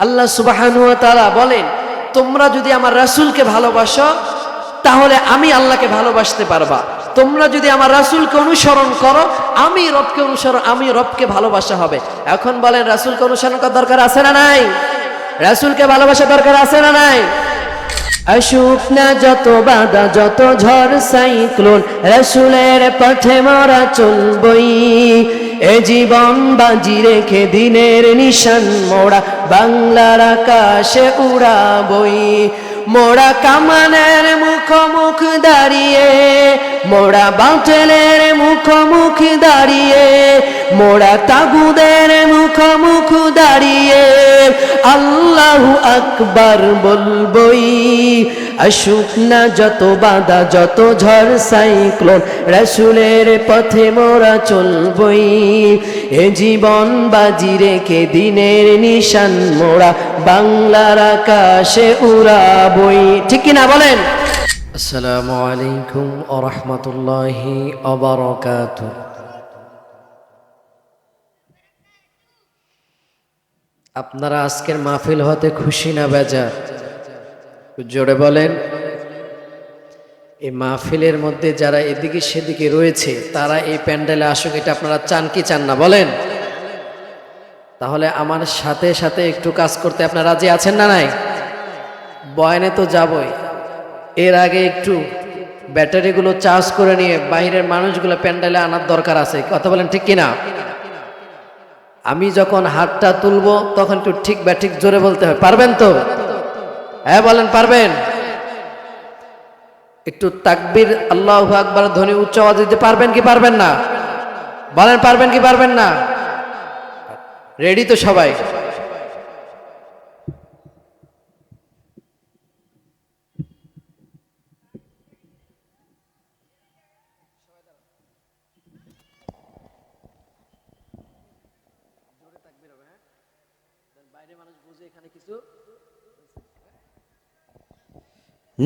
আল্লাহ সুবাহানু তাআলা বলেন, তোমরা যদি আমার রাসূলকে ভালোবাসো, তাহলে আমি আল্লাহকে ভালোবাসতে পারবা। তোমরা যদি আমার রাসূলকে অনুসরণ করো, আমি রবকে অনুসরণ, আমি রবকে ভালোবাসা হবে। এখন বলেন, রাসূলকে অনুসরণ করার দরকার আছে না নাই? রাসূলকে ভালোবাসা দরকার আছে না নাই? আসুক না, যত বাধা, যত ঝড়, সাইক্লোন, রসুলের পথে মরা চলবই। এ জীবন বাজি রেখে দিনের নিশান মোড়া বাংলার আকাশে উড়াবই। মোড়া কামানের মুখোমুখ দাঁড়িয়ে মোড়া বাউটেলের মুখোমুখ দাঁড়িয়ে মোড়া তাগুদের মুখোমুখ দাঁড়িয়ে। আল্লাহু আকবার বলবই, আসুক না যত বাধা, যত ঝড় সাইক্লোন, রসুলের পথে মোরা চলবই। এ জীবন বাজি রেখে দিনের নিশান মোরা, বাংলার আকাশে উড়াবই ঠিক কিনা বলেন? আসসালামু আলাইকুম ও রহমতুল্লাহি আপনারা আজকের মাহফিল হতে খুশি না একটু জোরে বলেন। এই মাহফিলের মধ্যে যারা এদিকে সেদিকে রয়েছে, তারা এই প্যান্ডেলে আসুক, এটা আপনারা চান কি চান না, বলেন? তাহলে আমার সাথে সাথে একটু কাজ করতে আপনারা রাজি আছেন না নাই? বয়ানে তো যাবই। এর আগে একটু ব্যাটারিগুলো চার্জ করে নিয়ে বাইরের মানুষগুলো প্যান্ডেলে আনার দরকার আছে। কথা বলেন ঠিক কিনা? আমি যখন হাতটা তুলবো, তখন একটু ঠিক বা ঠিক জোরে বলতে হবে। পারবেন তো? হ্যাঁ বলেন, পারবেন? একটু তাকবির, আল্লাহ আকবার, ধ্বনি উচ্চ আওয়াজ দিতে পারবেন কি পারবেন না? বলেন, পারবেন কি পারবেন না? রেডি তো সবাই।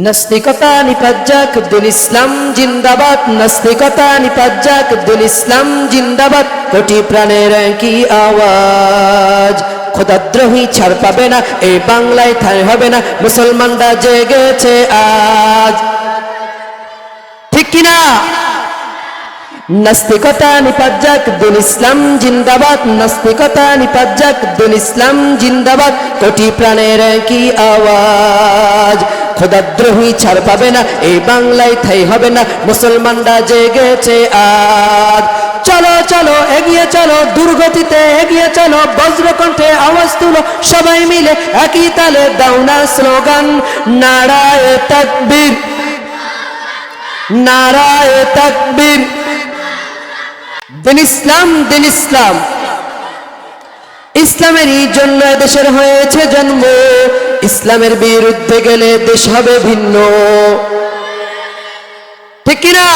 নাস্তিকতা নিপাজ্জাক দুল ইসলাম, জিন্দাবাদ। নাস্তিকতা নিপাজ্জাক দুল ইসলাম, জিন্দাবাদ। কোটি প্রাণের কি আওয়াজ। খোদাদ্রোহী ছাড় পাবে না এই বাংলায় ঠাই হবে না, মুসলমানরা জেগেছে আজ। ঠিক কিনা? নাস্তিকতা নিপাজ্জাক দুল ইসলাম, জিন্দাবাদ। নাস্তিকতা নিপাজ্জাক দুল ইসলাম, জিন্দাবাদ। কোটি প্রাণের কি আওয়াজ। খোদাদ্রোহী ছাড় পাবে না, এই বাংলায় ঠাই হবে না। মুসলমানরা জেগেছে আজ। চলো চলো, এগিয়ে চলো, দুর্গতিতে এগিয়ে চলো, বজ্রকণ্ঠে আওয়াজ তুলো, সবাই মিলে একই তালে দাও না স্লোগান। নারায় তাকবীর। নারায় তাকবীর। দিন ইসলাম দিন ইসলাম। ইসলামেরই জন্য দেশের হয়েছে জন্ম। ইসলামের বিরুদ্ধে গেলে দেশ হবে ভিন্ন। ঠিক কিনা?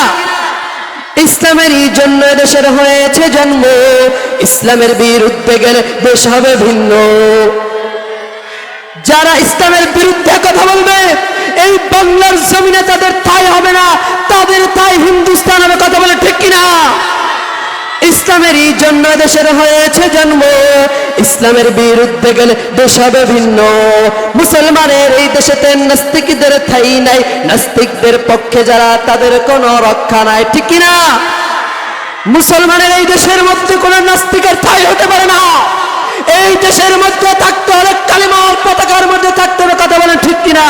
ইসলামেরই জন্য দেশের হয়েছে জন্ম। ইসলামের বিরুদ্ধে গেলে দেশ হবে ভিন্ন। যারা ইসলামের বিরুদ্ধে কথা বলবে, এই বাংলার জমিনে তাদের ঠাই হবে না, তাদের ঠাই হিন্দুস্তান হবে কথা বলে ঠিক কিনা? ইসলামেরই জন্য দেশের হয়েছে জন্ম। ইসলামের বিরুদ্ধে গেলে দেশ হবে ভিন্ন। মুসলমানের এই দেশেতে নাস্তিকদের ঠাই নাই। নাস্তিকদের পক্ষে যারা, তাদের কোনো রক্ষা নাই। ঠিক কিনা মুসলমানের এই দেশের মধ্যে কোনো নাস্তিকের ঠাই হতে পারে না। এই দেশের মধ্যে থাকতে হলে কালিমার পতাকার মধ্যে থাকতে হবে। কথা বলেন ঠিক কিনা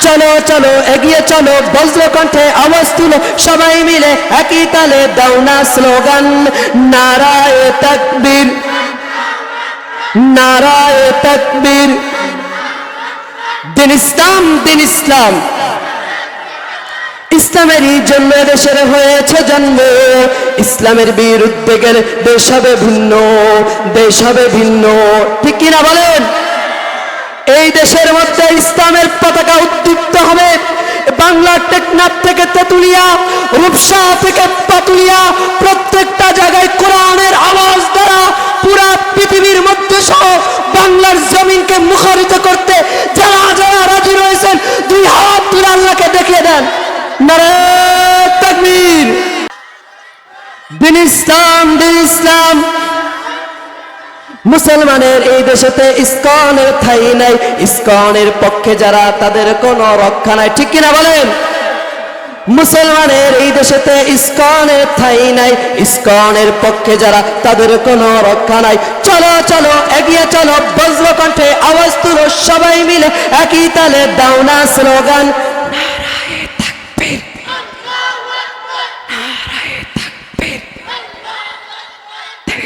চলো চলো, এগিয়ে চলো। বজ্রকণ্ঠে আওয়াজ তুলো। সবাই মিলে একই তালে দাও না স্লোগান। নারায় তাকবীর। নারায় তাকবীর। দিন ইসলাম দিন ইসলাম। ইসলামেরই জন্য দেশের হয়েছে জন্ম। ইসলামের বিরুদ্ধে গেলে দেশ হবে ভিন্ন, দেশ হবে ভিন্ন। ঠিক কিনা বলেন? এই দেশের মধ্যে ইসলামের পতাকা উদ্দীপ্ত হবে। বাংলা টেকনাফ থেকে তেতুলিয়া, রূপসা থেকে পাতুলিয়া, প্রত্যেকটা জায়গায় কোরআনের আওয়াজ দ্বারা পুরা পৃথিবীর মধ্যে সহ বাংলার জমিনকে মুখরিত করতে যারা যারা রাজি রয়েছেন, দুই হাত তুলে আল্লাহকে দেখিয়ে দেন। তাকবীর। দিন ইসলাম দিন ইসলাম। মুসলমানের এই দেশেতে ইস্কনের ঠাই নাই। ইস্কনের পক্ষে যারা তাদের কোনো রক্ষা নাই। ঠিক কিনা বলেন? মুসলমানের এই দেশেতে ইস্কনের ঠাই নাই। ইস্কনের পক্ষে যারা, তাদের কোনো রক্ষা নাই। চলো চলো, এগিয়ে চলো, বজ্র কণ্ঠে আওয়াজ তুলো, সবাই মিলে একই তালে দাও না স্লোগান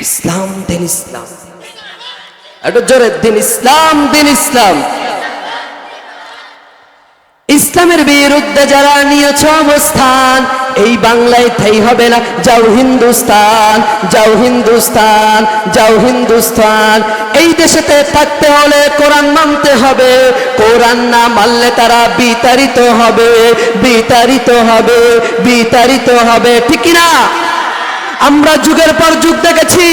ইসলাম, দিন ইসলাম। একটু জোরে, দিন ইসলাম দিন ইসলাম। ইসলামের বিরুদ্ধে যারা নিয়েছ অবস্থান, এই বাংলায় ঠাই হবে না। যাও হিন্দুস্তান যাও হিন্দুস্তান যাও হিন্দুস্তান। এই দেশেতে থাকতে হলে কোরআন মানতে হবে। কোরআন না মানলে তারা বিতাড়িত হবে বিতাড়িত হবে বিতাড়িত হবে। ঠিক না আমরা যুগের পর যুগ দেখেছি,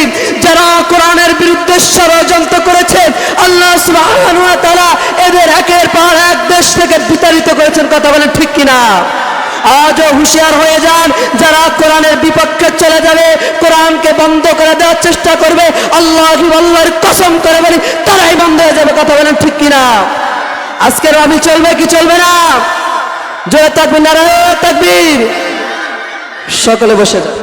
যারা কোরআনের বিরুদ্ধে ষড়যন্ত্র করেছে, আল্লাহ তারা এদের একের পর এক দেশ থেকে বিতাড়িত করেছেন, কথা বলেন ঠিক কিনা? আজও হুঁশিয়ার হয়ে যান, যারা কোরআনের বিপক্ষে চলে যাবে, কোরআনকে বন্ধ করে দেওয়ার চেষ্টা করবে, আল্লাহ আল্লাহর কসম করে বলি, তারাই বন্ধ হয়ে যাবে, কথা বলেন ঠিক কিনা? আজকের আমি চলবে কি চলবে না? জয় তাকবীর নারায়ণ তাকবীর। সকলে বসে যান।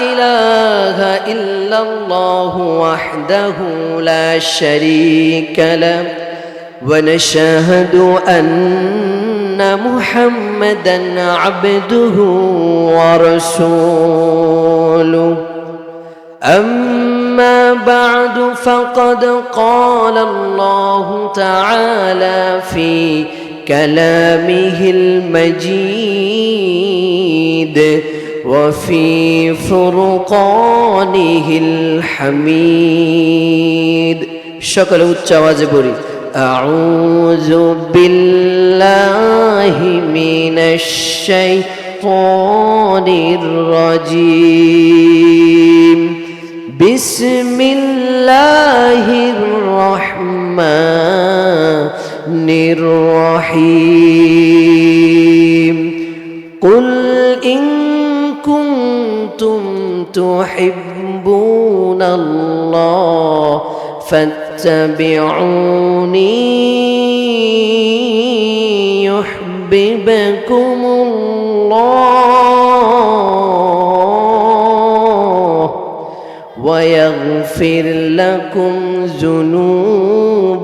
إله إلا الله وحده لا شريك له. ونشهد أن محمدا عبده ورسوله. أما بعد فقد قال الله تعالى في كلامه المجيد وفي فرقانه الحميد شكله التوازبري أعوذ بالله من الشيطان الرجيم بسم الله الرحمن الرحيم قل إن كنتم تحبون الله فاتبعوني يحببكم الله ويغفر لكم ذنوبكم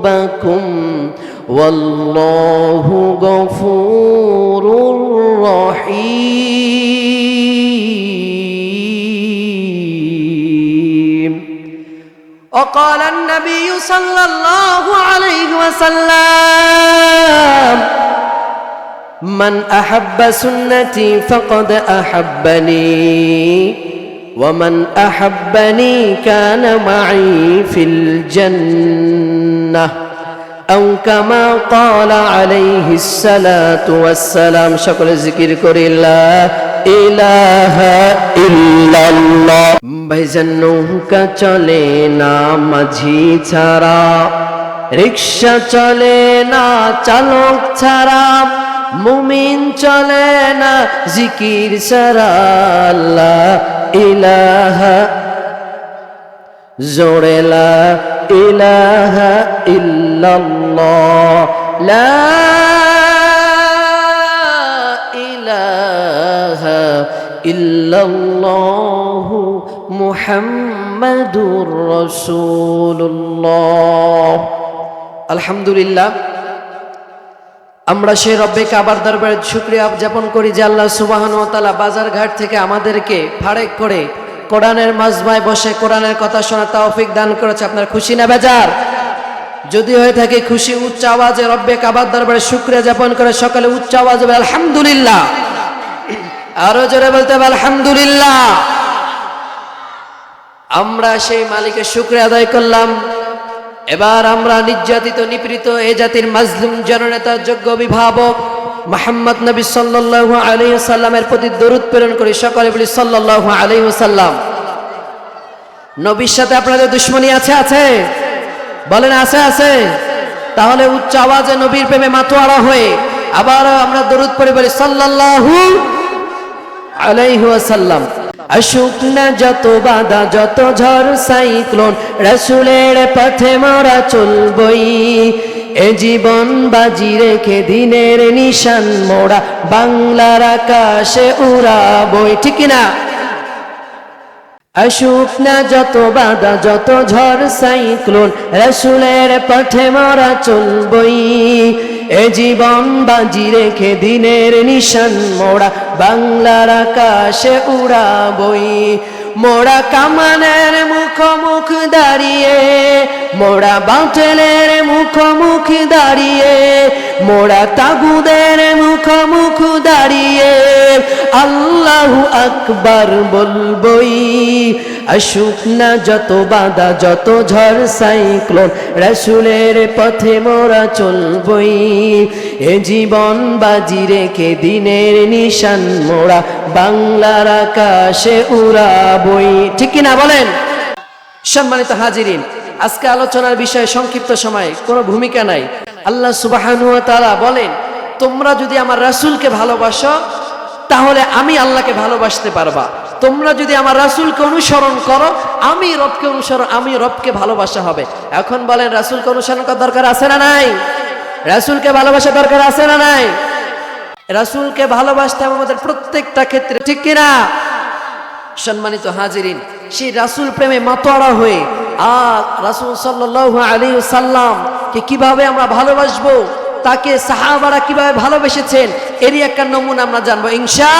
والله غفور رحيم وقال النبي صلى الله عليه وسلم من أحب سنتي فقد أحبني ومن أحبني كان معي في الجنة أو كما قال عليه الصلاة والسلام شكر ذكر كري ইলাহা ইল্লাল্লাহ। ভাইজান নৌকা চলে না, মাঝি ছাড়া। রিক্সা চলে না, চালক ছাড়া। মুমিন চলে না, জিকির সারা আল্লাহ ইলাহা, জোরে লা ইলাহা ইল্লাল্লাহ। লা ইল্লাল্লাহ মুহাম্মাদুর রাসূলুল্লাহ। আলহামদুলিল্লাহ, আমরা সেই রব্বে কাবার দরবারে শুক্রিয়া জ্ঞাপন করি যে আল্লাহ সুবাহন তালা বাজার ঘাট থেকে আমাদেরকে ফারেক করে কোরআনের মাজমায় বসে কোরআনের কথা শোনা তৌফিক দান করেছে। আপনার খুশি না বেজার? যদি হয়ে থাকে খুশি, উচ্চ আওয়াজে রব্বে কাবার দরবারে শুক্রিয়া যাপন করে সকালে উচ্চ আওয়াজে আলহামদুলিল্লাহ। আরও জোরে বলতে হবে, আলহামদুলিল্লাহ। আমরা সেই মালিকের শুক্রিয়া আদায় করলাম। এবার আমরা নির্যাতিত, নিপীড়িত এ জাতির মাজলুম জননেতা, যোগ্য অভিভাবক মোহাম্মদ নবী সাল্লাল্লাহু আলাইহি সাল্লামের প্রতি দরুদ প্রেরণ করি। সকলে বলি, সাল্লাল্লাহু আলাইহি সাল্লাম নবীর সাথে আপনাদের দুশ্মনী আছে আছে? বলেন, আছে আছে। তাহলে উচ্চ আওয়াজে নবীর প্রেমে মাতোয়ারা হয়ে আবার আমরা দরুদ পড়ে বলি, সাল্লাল্লাহু আলাইহি ওয়াসাল্লাম আসুক না যত বাধা, যত ঝড়, সাইক্লোন, রসুলের পথে মরা চলবই এ জীবন বাজি রেখে দিনের নিশান মোড়া, বাংলার আকাশে উড়াবই ঠিক না আসুক না যত বাধা, যত ঝড় সাইক্লোন, রসুলের পথে মরা চলবই এ জীবন বাজি রেখে দিনের নিশান মোড়া, বাংলার আকাশে উড়াবই মোড়া কামানের মুখোমুখ দাঁড়িয়ে মোড়া বাঁচলের মুখোমুখ দাঁড়িয়ে মোড়া তাগুদের মুখোমুখ দাঁড়িয়ে, আল্লাহু আকবার বলবই, আসুক না যত বাধা, যত ঝড় সাইক্লোন, রসুলের পথে মোরা চলবই। এ জীবন বাজি রেখে দিনের নিশান মোরা বাংলার আকাশে উড়াবই। ঠিক কিনা বলেন? সম্মানিত হাজিরিন, আজকে আলোচনার বিষয়ে সংক্ষিপ্ত সময়, কোনো ভূমিকা নাই। আল্লাহ সুবাহানু তারা বলেন, তোমরা যদি আমার রাসূলকে ভালোবাসো, তাহলে আমি আল্লাহকে ভালোবাসতে পারবা। তোমরা যদি আমার রাসূলকে অনুসরণ করো, আমি রবকে অনুসরণ, আমি রবকে ভালোবাসা হবে। এখন বলেন, রাসূলকে অনুসরণ করার দরকার আছে না নাই? রাসূলকে ভালোবাসা দরকার আছে না নাই? রাসূলকে ভালোবাসতে আমাদের প্রত্যেকটা ক্ষেত্রে ঠিক কিনা? সম্মানিত হাজিরিন সেই রাসূল প্রেমে মাতোয়ারা হয়ে আর রাসূল সাল্লাল্লাহু আলাইহি সাল্লাম কে কিভাবে আমরা ভালোবাসবো তাকে সাহাবারা কিভাবে ভালোবেসেছেন এরই একটা নমুনা আমরা জানবো ইনশা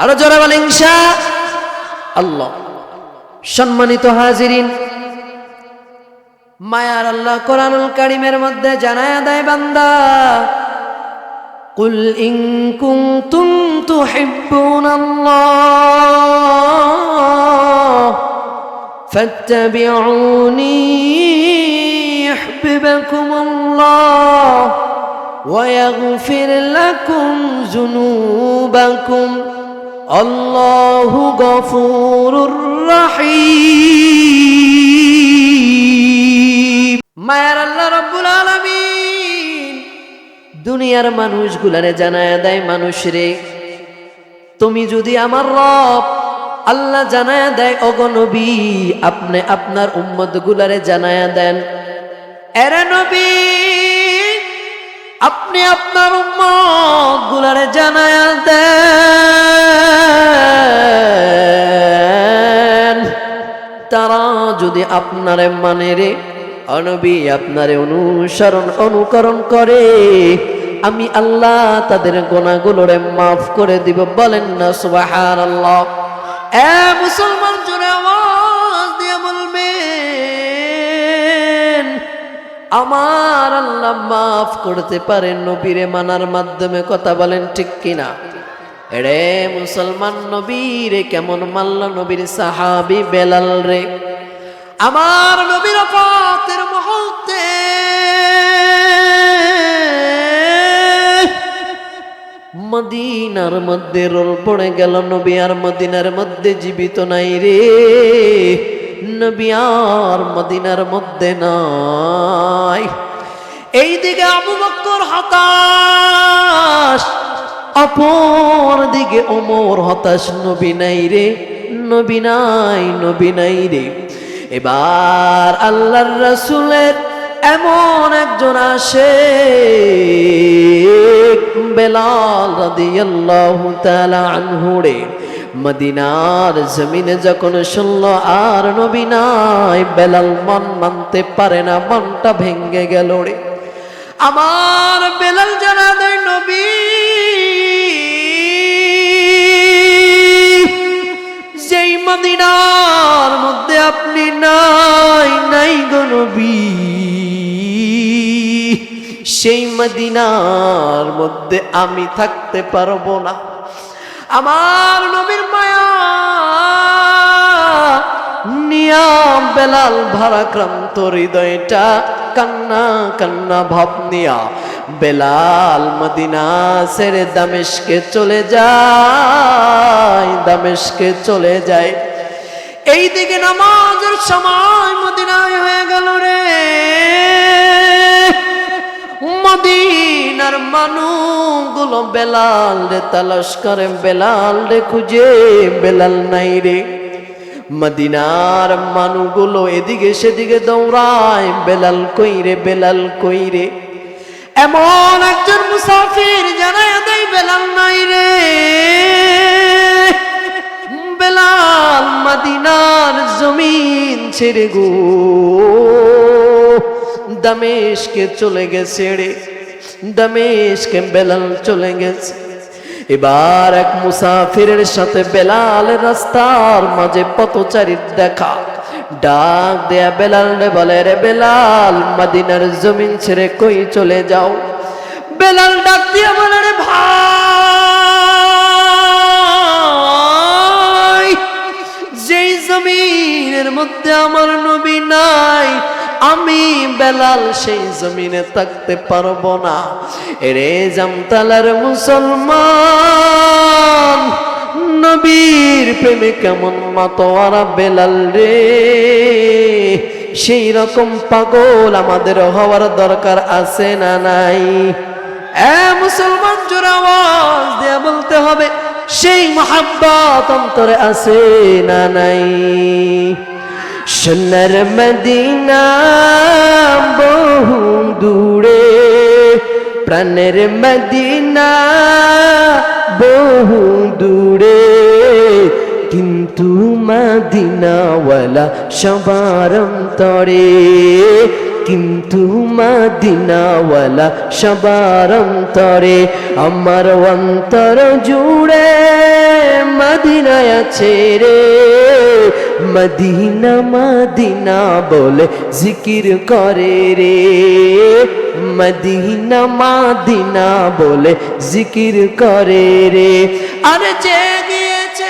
আরো জোরে বলে ইনশা আল্লাহ সম্মানিত হাজিরিন মায়ার আল্লাহ কোরআনুল কারিমের মধ্যে জানায়া দেয় বান্দা قل إن كنتم تحبون الله فاتبعوني يحببكم الله ويغفر لكم ذنوبكم الله غفور رحيم মায়ার আল্লাহ রব্বুল আলামিন দুনিয়ার মানুষগুলারে জানায় দেয় মানুষরে তুমি যদি আমার রব আল্লাহ জানায় দেয় অগনবী আপনি আপনার উম্মত গুলারে জানায় দেন। এরে নবী, আপনি আপনার উম্মত গুলারে জানায় দেন। তারা যদি আপনারে মানে রে অনবী আপনারে অনুসরণ, অনুকরণ করে, আমি আল্লাহ তাদের গোনাগুলোরে মাফ করে দিব। বলেন না সুবাহান আল্লাহ এ মুসলমান জোরে আওয়াজ দিয়ে বলবেন, আমার আল্লাহ মাফ করতে পারেন নবীরে মানার মাধ্যমে কথা বলেন ঠিক কিনা? রে মুসলমান নবীরে কেমন মাল্লা নবীর সাহাবি বেলাল রে? আমার নবীর পাতের মদিনার মধ্যে রোল পড়ে গেল, নবী আর মদিনার মধ্যে জীবিত নাই রে। নবী আর মদিনার মধ্যে নাই। এই দিকে আবু বক্কর হতাশ, অপর দিকে ওমর হতাশ, নবী নাই রে, নবী নাই নবী নাই রে। এবার আল্লাহর রসুলের এমন একজন আসে বেলাল রাদিয়াল্লাহু তাআলা আনহুরে মদিনার জমিনে যখন শুনল, আর নবী নাই? বেলাল মন মানতে পারে না, মনটা ভেঙ্গে গেল রে। আমার বেলাল জানা দেয় নবী মদিনার মধ্যে আপনি নাই নাই গো নবী। সেই মদিনার মধ্যে আমি থাকতে পারব না। আমার নবীর মায়া নিয়াম বেলাল ভারাক্রান্ত হৃদয়টা কান্না কান্না ভাব নিয়া বেলাল মদিনা সেরে দামেশকে চলে যায়, দামেশকে চলে যায়। এই দিকে নামাজের সময় মদিনায় হয়ে গেল রে। মদিনার মানুষগুলো বেলাল রে, তালাশ করে, বেলাল রে খুঁজে বেলাল নাই রে। মদিনার মানুষগুলো এদিকে সেদিকে দৌড়ায়, বেলাল কইরে বেলাল কই রে? এমন একজন মুসাফির জানায় দেয়, বেলাল নাই রে। বেলাল মদিনার জমিন ছেড়ে গো। দামেশকে চলে গেছে রে। দামেশকে বেলাল চলে গেছে। এবার এক মুসাফিরের সাথে বেলাল রাস্তার মাঝে পথচারীর দেখা। ডাক দেয়া বেলাল রে বলে, রে বেলাল, মদিনার জমিন ছেড়ে কই চলে যাও? বেলাল ডাক দিয়া বলে, রে ভাই, যেই জমিনের মধ্যে আমার নবী নাই আমি বেলাল সেই জমিনে থাকতে পারব না। এরে জামতালার মুসলমান, নবীর প্রেমে কেমন মাতোয়ারা বেলাল রে? সেই রকম পাগল আমাদের হওয়ার দরকার আছে না নাই? এ মুসলমান, জোর আওয়াজ দেয়া বলতে হবে, সেই মহাব্বত অন্তরে আছে না নাই? সোনার মদিনা বহু দূরে, প্রাণের মদিনা বহু দূরে। কিন্তু মদিনাওয়ালা সবার অন্তরে, কিন্তু মদিনাওয়ালা সবার অন্তরে, আমার অন্তর জুড়ে মদিনায় রে। মদিনা মদিনা বলে জিকির করে রে। মদিনা মদিনা বলে জিকির করে রে। আর যে গিয়েছে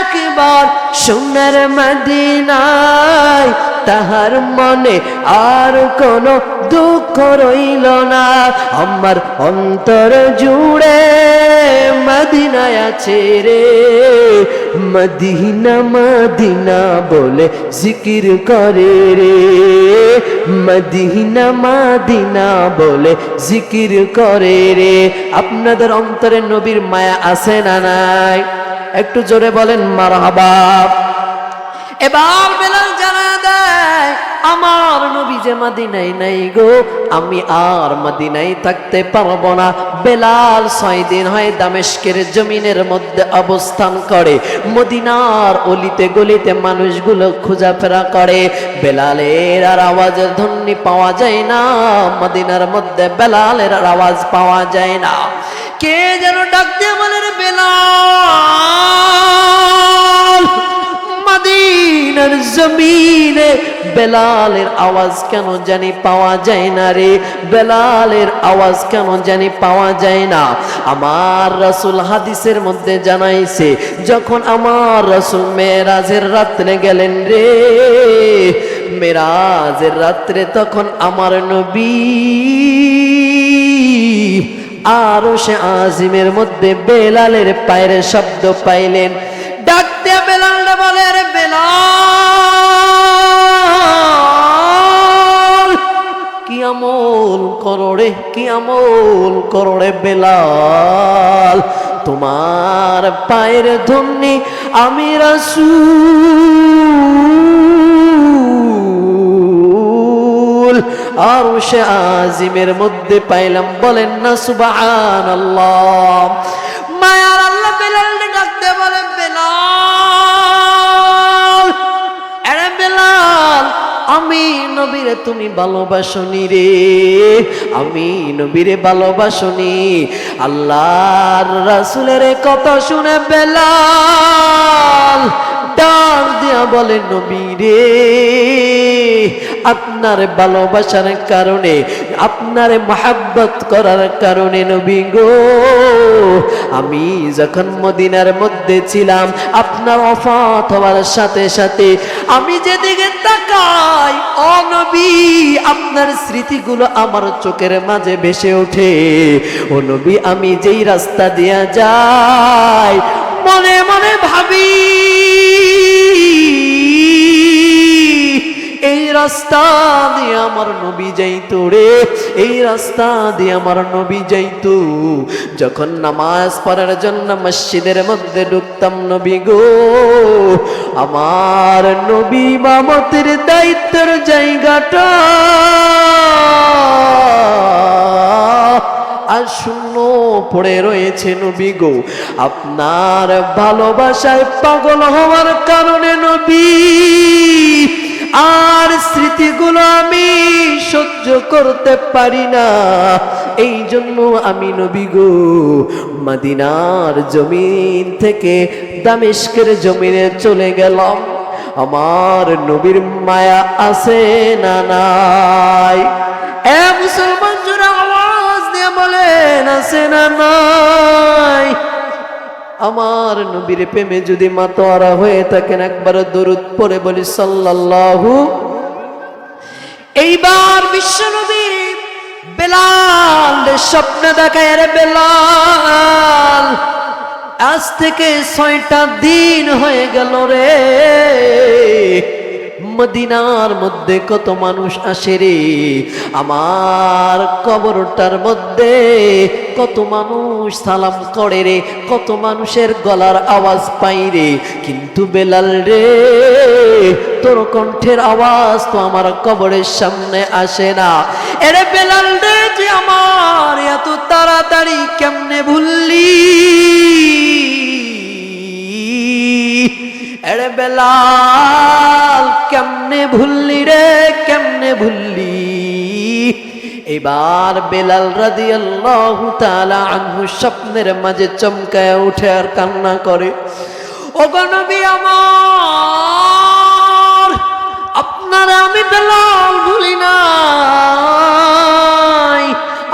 একবার সোনার মদিনায়, তাহার মনে আর কোনো দুঃখ রইল না। আমার অন্তর জুড়ে মদিনায় আছে রে। মদিনা মদিনা বলে জিকির করে রে। মদিনা মদিনা বলে জিকির করে রে। আপনাদের অন্তরে নবীর মায়া আছে না নাই? একটু জোরে বলেন, মারহাবা। এবার দেয় আমার নবী যে মাদিনাই নাই গো। আমি আর মাদিনাই থাকতে পারব না। বেলাল ছয় দিন হয় দামেশকের জমিনের মধ্যে অবস্থান করে। মদিনার অলিতে গলিতে মানুষগুলো খোঁজাফেরা করে। বেলালের আর আওয়াজের ধ্বনি পাওয়া যায় না। মদিনার মধ্যে বেলালের আর আওয়াজ পাওয়া যায় না। কে যেন ডাক দিয়ে বলে রে বেলাল? মাদিনার জমিনে বেলালের আওয়াজ কেন জানি পাওয়া যায় না রে? বেলালের আওয়াজ কেন জানি পাওয়া যায় না? আমার হাদিসের মধ্যে জানাইছে, যখন আমার মেরাজের রাত্রে গেলেন রে মেরাজের রাত্রে তখন আমার নবী আরও সে আজিমের মধ্যে বেলালের পায়ের শব্দ পাইলেন। ডাকতে বেলাল বলে রে বেলাল। কি আমল করোড়ে কি আমল করোড়ে বেলাল? তোমার পায়ের ধন্যি আমি রাসূল। আর সে আজিমের মধ্যে পাইলাম, বলেন না সুবাহান আল্লাহ মায়ার আল্লাহ বেলাল ডাকতে বলে আমি নবীরে তুমি ভালোবাসনি রে। আমি নবীরে ভালোবাসনি। আল্লাহর রাসুলের কথা শুনে বেলাল ডাক দিয়া বলে, নবী রে। আপনার ভালোবাসার কারণে, আপনার মহাব্বত করার কারণে নবী গো। আমি যখন মদিনার মধ্যে ছিলাম, আপনার অফাত হওয়ার সাথে সাথে আমি যেদিকে তাকাই অনবী আপনার স্মৃতিগুলো আমার চোখের মাঝে ভেসে ওঠে। ও নবী, আমি যেই রাস্তা দিয়া যাই, মনে মনে ভাবি রাস্তা দিয়ে আমার নবী যাইতো রে। এই রাস্তা দিয়ে আমার নবী যাইতো। যখন নামাজ পড়ার জন্য মসজিদের মধ্যে ঢুকতাম নবী গো, আমার নবী মামতের দায়িত্বের জায়গাটা। আর শূন্য পড়ে রয়েছে নবী গো। আপনার ভালোবাসায় পাগল হওয়ার কারণে নবী করতে পারি না। এই জন্য আমি নবী গো, মদিনার জমিন থেকে দামেস্কের জমিনে চলে গেলাম। আমার নবীর মায়া আছে না নাই? এ মুসলমান জোরে আওয়াজ দিয়ে বলেন, আছে না নাই? আমার নবীর প্রেমে যদি মাতোয়ারা হয়ে থাকেন, একবার দরুদ পরে বলি, সাল্লাল্লাহু এইবার বিশ্ব নবী বেলাল স্বপ্নে দেখায় রে বেলাল, আজ থেকে ছয়টা দিন হয়ে গেল রে। মদিনার মধ্যে কত মানুষ আসে রে? আমার কবরটার মধ্যে কত মানুষ সালাম করে রে, কত মানুষের গলার আওয়াজ পাই রে। কিন্তু বেলাল রে, তোর কণ্ঠের আওয়াজ তো আমার কবরের সামনে আসে না। এরে বেলাল রে, যে আমার এত তাড়াতাড়ি কেমনে ভুললি? এরে বেলাল, কেমনে ভুললি রে, কেমনে ভুললি? এবার বেলাল রাদিয়াল্লাহু তাআলা আনহু স্বপ্নের মাঝে চমকায় উঠে আর কান্না করে ও নবী আমার, আপনারা আমি বেলাল ভুলি নাই,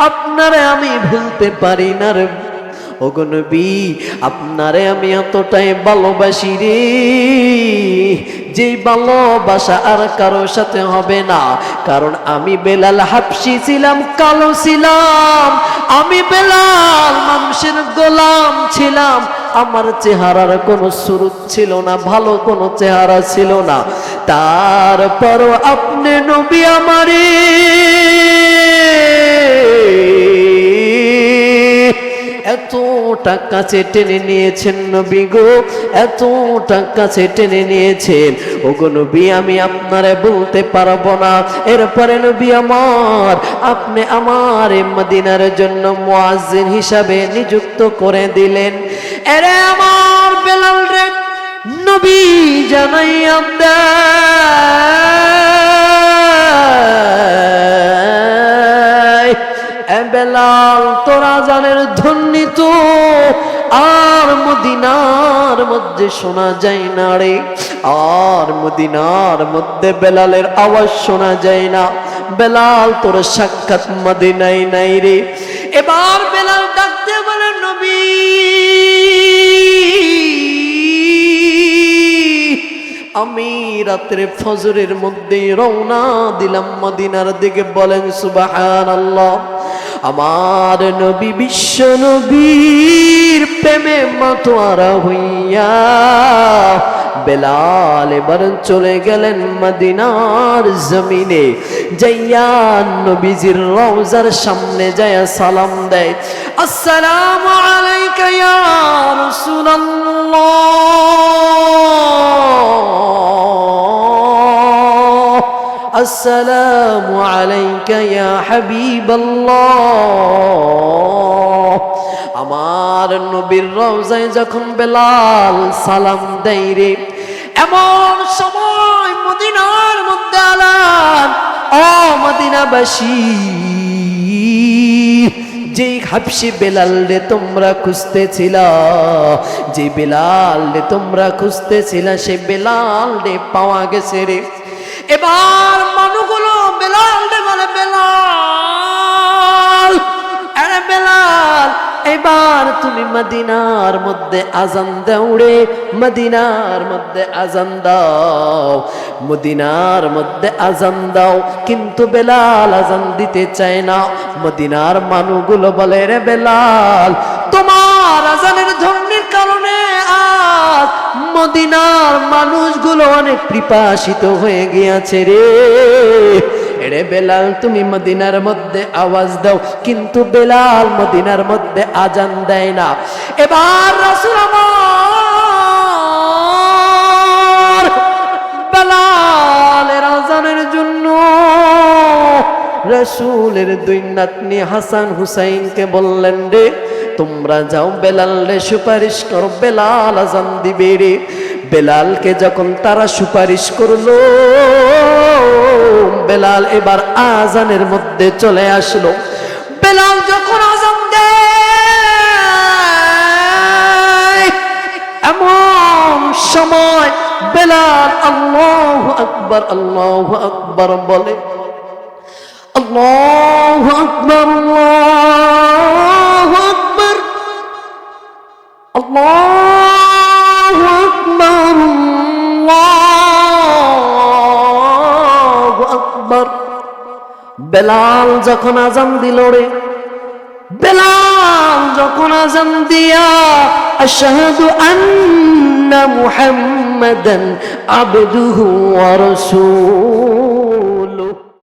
আপনারে আমি ভুলতে পারি না রে ওগো নবী, আপনারে আমি এতটাই ভালোবাসি রে। যে ভালোবাসা আর কারও সাথে হবে না, কারণ আমি বেলাল হাফসি ছিলাম, কালো ছিলাম। আমি বেলাল মানুষের গোলাম ছিলাম। আমার চেহারার কোনো সুরুত ছিল না, ভালো কোনো চেহারা ছিল না। তারপরও আপনি নবী আমারে। এতটা কাছে টেনে নিয়েছেন নবী গো এতটা কাছে টেনে নিয়েছেন। ও গো নবী, আমি আপনারে বলতে পারব না। এরপরে নবী আমার, আপনি আমার মদিনার জন্য মুয়াজ্জিন হিসাবে নিযুক্ত করে দিলেন। এরে আমার বেলাল রে, নবী জানাই দেয় মদিনার মধ্যে শোনা যায় না রে। আর মদিনার মধ্যে বেলালের আওয়াজ শোনা যায় না। বেলাল তোর সাক্ষাৎ মদিনাই নাই রে। এবার বেলাল ডাকতে বলে, নবী, আমি রাত্রে ফজরের মধ্যে রওনা দিলাম মদিনার দিকে। বলেন সুবাহান আল্লাহ আমার নবী, বিশ্ব নবীর প্রেমে মাতোয়ারা হইয়া বেলাল এবার চলে গেলেন মদিনার জমিনে। যাইয়া নবীজির রওজার সামনে যায় সালাম দেয়। আসসালামু আলাইকা ইয়া রাসূলুল্লাহ। আসসালামু আলাইকা ইয়া হাবিবাল্লাহ। আমার নবীর রওজায় যখন বেলাল সালাম দেয় রে, এমন সময় মদিনার মধ্যে আলান, ও মদিনাবাসী, যেই হাফসি বেলাল রে তোমরা খুঁজতে খুঁজতেছিল, যে বেলাল রে তোমরা খুঁজতে খুঁজতেছিল, সে বেলাল রে পাওয়া গেছে রে। এবার মানুষগুলো বেলাল বলে, বেলাল, আরে বেলাল, এবার তুমি মদিনার মধ্যে আজান রে, মদিনার মধ্যে আজান দাও, মদিনার মধ্যে আজান দাও। কিন্তু বেলাল আজান দিতে চায় না। মদিনার মানুষগুলো বলে, রে বেলাল, তোমার আজানের কারণে আজ মদিনার মানুষগুলো অনেক কৃপাসিত হয়ে গিয়েছে রে। এরে বেলাল, তুমি মদিনার মধ্যে আওয়াজ দাও, কিন্তু বেলাল মদিনার মধ্যে আজান দেয় না। এবার রাসূল আমার বেলালের আজানের জন্য রসুলের দুই নাতনি হাসান হুসাইনকে বললেন রে তোমরা যাও বেলাল রে সুপারিশ করো, বেলাল আজান দিবে রে। বেলালকে যখন তারা সুপারিশ করল, বেলাল এবার আজানের মধ্যে চলে আসলো। বেলাল যখন আজান দেয়, এমন সময় বেলাল আল্লাহ আকবর আল্লাহ আকবর বলে, আল্লাহ আকবর, আল্লাহ আল্লাহ আকবর আল্লাহ আকবর। বেলাল যখন আজান দিল রে, বেলাল যখন আজান দিয়া, আশহাদু আন্না মুহাম্মাদান আবদুহু ওয়া রাসূলুহু।